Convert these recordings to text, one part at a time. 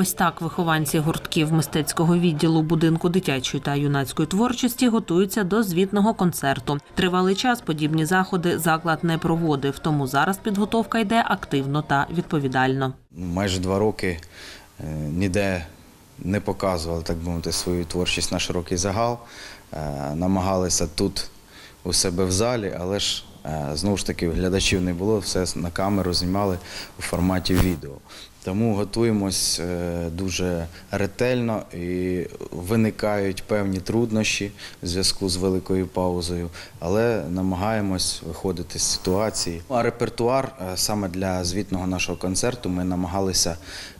Ось так вихованці гуртків мистецького відділу будинку дитячої та юнацької творчості готуються до звітного концерту. Тривалий час подібні заходи заклад не проводив, тому зараз підготовка йде активно та відповідально. Майже два роки е, ніде не показували, так би мовити, свою творчість на широкий загал. Е, Намагалися тут у себе в залі, але ж е, знову ж таки глядачів не було, все на камеру знімали у форматі відео. Тому готуємось е, дуже ретельно і виникають певні труднощі в зв'язку з великою паузою, але намагаємось виходити з ситуації. А репертуар е, саме для звітного нашого концерту ми намагалися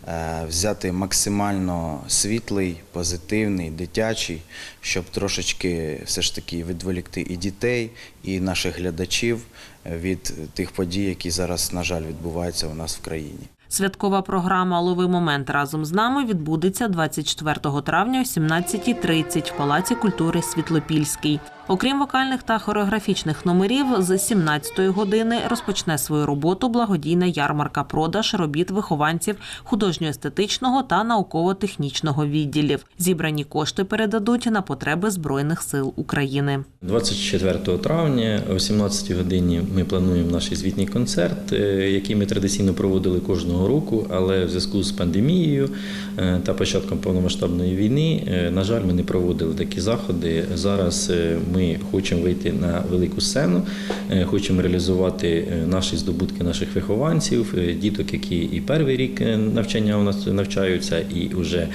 е, взяти максимально світлий, позитивний, дитячий, щоб трошечки все ж таки відволікти і дітей, і наших глядачів від тих подій, які зараз, на жаль, відбуваються у нас в країні. Святкова програма Лови момент разом з нами відбудеться 24 травня о 17.30 в Палаці культури Світлопільський. Окрім вокальних та хореографічних номерів, з 17 години розпочне свою роботу благодійна ярмарка продаж робіт вихованців художньо-естетичного та науково-технічного відділів. Зібрані кошти передадуть на потреби збройних сил України. 24 травня о 17 годині ми плануємо наш звітній концерт, е, який ми традиційно проводили кожного року, але в зв'язку з пандемією е, та початком повномасштабної війни, е, на жаль, ми не проводили такі заходи. Зараз е, ми хочемо вийти на велику сцену, е, хочемо реалізувати е, наші здобутки наших вихованців, е, діток, які і перший рік навчання у нас навчаються, і вже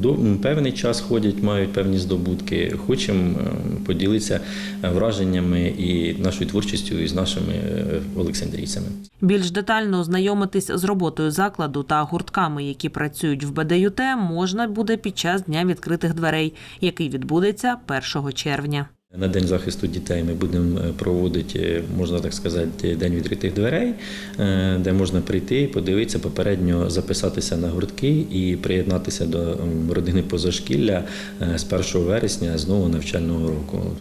до певний час ходять, мають певні здобутки. Хочемо поділитися враженнями і нашою творчістю із нашими олександрійцями. Більш детально ознайомитись з роботою закладу та гуртками, які працюють в БДЮТ, можна буде під час дня відкритих дверей, який відбудеться 1 червня. На День захисту дітей ми будемо е, проводити, е, можна так сказати, день відкритих дверей, е, де можна прийти, подивитися, попередньо записатися на гуртки і приєднатися до родини позашкілля з 1 вересня з нового навчального року.